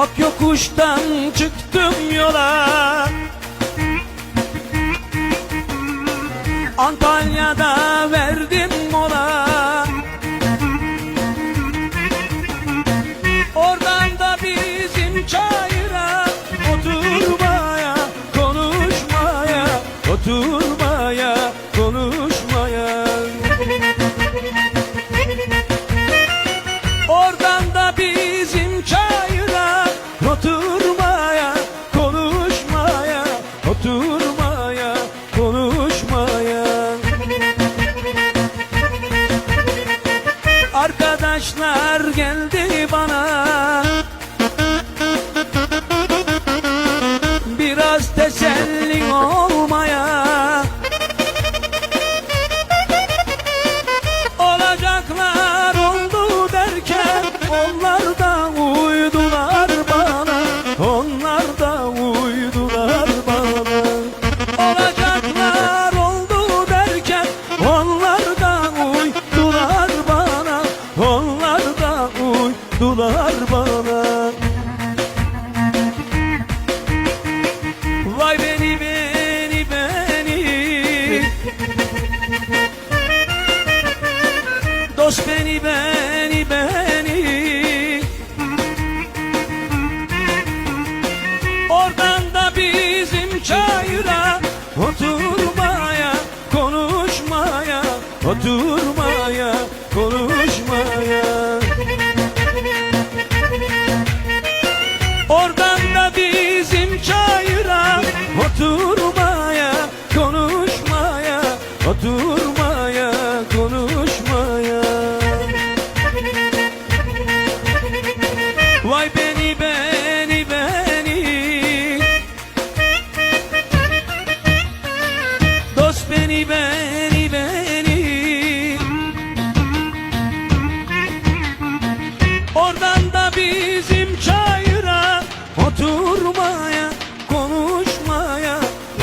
Ak yokuştan çıktım yola. Antalya'da verdim mola. Oradan da bizim çayıra Oturmaya, konuşmaya Oturmaya, Oturmaya, konuşmaya. Arkadaşlar geldi bana. Biraz teselli uydular bana. Vay beni beni beni. Dost beni beni beni. Oradan da bizim çayıra Oturmaya konuşmaya Oturmaya beni beni beni. Oradan da bizim çayıra Oturmaya konuşmaya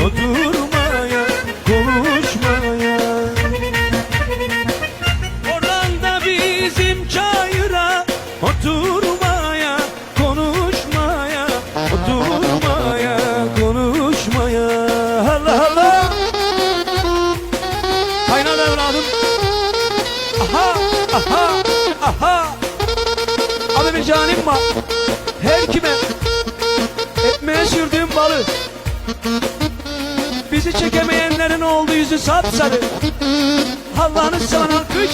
Oturmaya konuşmaya. Oradan da bizim çayıra Oturmaya konuşmaya Oturmaya konuşmaya. Allah Allah var Her kime Ekmeğe sürdüğüm balı Bizi çekemeyenlerin oldu yüzü sapsarı. Allah'ını seven alkış